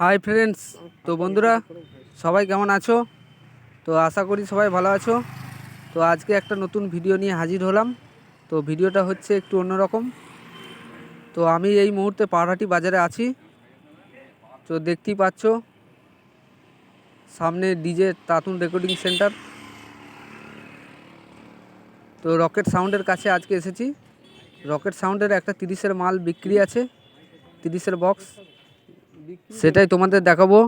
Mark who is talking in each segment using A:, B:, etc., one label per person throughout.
A: Hi friends, তো বন্ধুরা, সবাই কেমন আছো? তো আশা করি সবাই ভালো আছো। তো আজকে একটা নতুন ভিডিও নিয়ে হাজির হলাম। তো ভিডিওটা হচ্ছে একটু অন্যরকম। তো আমি এই মুহূর্তে পাড়াটি বাজারে আছি। তো দেখতেই পাচ্ছ, সামনে ডিজে তাতুন রেকর্ডিং সেন্টার। তো রকেট সাউন্ডের কাছে আজকে এসেছি। রকেট সাউন্ডের একটা তিরিশের মাল বিক্রি আছে, তিরিশের বক্স। সেটাই তোমাদের দেখাবো।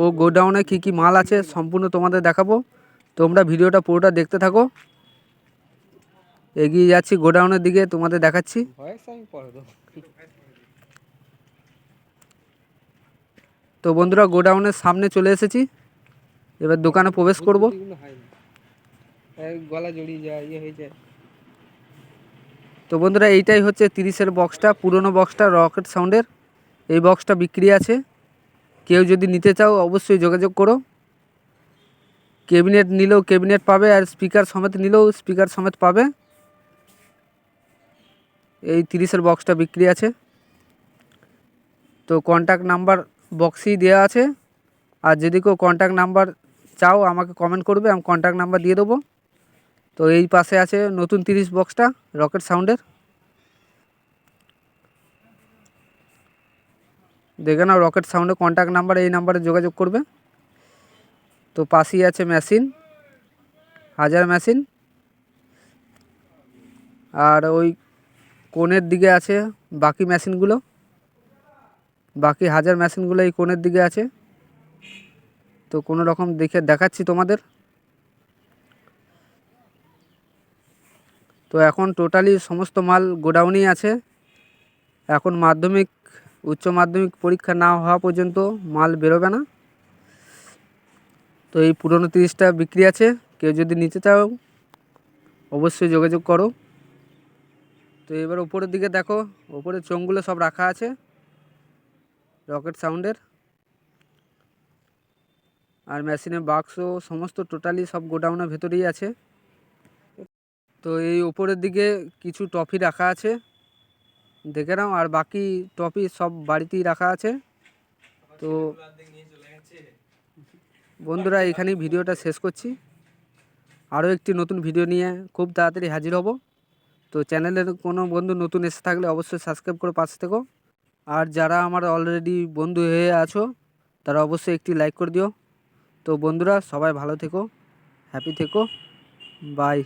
A: ও গোডাউনে কি কি মাল আছে সম্পূর্ণ তোমাদের দেখাবো। তোমরা ভিডিওটা পুরোটা দেখতে থাকো। এগিয়ে যাচ্ছি গোডাউনের দিকে, তোমাদের দেখাচ্ছি। তো বন্ধুরা, গোডাউনের সামনে চলে এসেছি। এবার দোকানে প্রবেশ করব। তো বন্ধুরা, এইটাই হচ্ছে তিরিশের বক্সটা পুরনো বক্সটা রকেট সাউন্ডের এই বক্সটা বিক্রি আছে। কেউ যদি নিতে চাও, অবশ্যই যোগাযোগ করো। ক্যাবিনেট নিলেও ক্যাবিনেট পাবে আর স্পিকার সমেত নিলেও স্পিকার সমেত পাবে। এই তিরিশের বক্সটা বিক্রি আছে। তো কন্ট্যাক্ট নাম্বার বক্সেই দেওয়া আছে। আর যদি কেউ কন্ট্যাক্ট নাম্বার চাও, আমাকে কমেন্ট করবে, আমি কন্ট্যাক্ট নাম্বার দিয়ে দেবো। তো এই পাশে আছে নতুন তিরিশ বক্সটা রকেট সাউন্ডের দেখে নাও, রকেট সাউন্ডের কন্ট্যাক্ট নাম্বার এই নাম্বারে যোগাযোগ করবে। তো পাশেই আছে মেশিন হাজার মেশিন আর ওই কোণের দিকে আছে বাকি মেশিনগুলো বাকি হাজার মেশিনগুলো এই কোণের দিকে আছে। তো কোনো রকম দেখে দেখাচ্ছি তোমাদের। তো এখন টোটালি সমস্ত মাল গোডাউনেই আছে। এখন মাধ্যমিক উচ্চ মাধ্যমিক পরীক্ষা না হওয়া পর্যন্ত মাল বেরোবে না। তো এই পুরনো তিরিশটা বিক্রি আছে। কেউ যদি নিতে চাও, অবশ্যই যোগাযোগ করো। তো এবার উপরের দিকে দেখো উপরে চোঙগুলো সব রাখা আছে রকেট সাউন্ডের। আর মেশিনের বাক্স সমস্ত টোটালি সব গোডাউনের ভেতরেই আছে। তো এই ওপরের দিকে কিছু টফি রাখা আছে। দেখে নাও, আর বাকি টপি সব বাড়িতেই রাখা আছে। তো বন্ধুরা, এখানেই ভিডিওটা শেষ করছি। আরও একটি নতুন ভিডিও নিয়ে খুব তাড়াতাড়ি হাজির হব। তো চ্যানেলের কোনো বন্ধু নতুন এসে থাকলে অবশ্যই সাবস্ক্রাইব করে পাশে থেকো। আর যারা আমার অলরেডি বন্ধু হয়ে আছো, তারা অবশ্যই একটি লাইক করে দিও। তো বন্ধুরা, সবাই ভালো থেকো হ্যাপি থেকো। বাই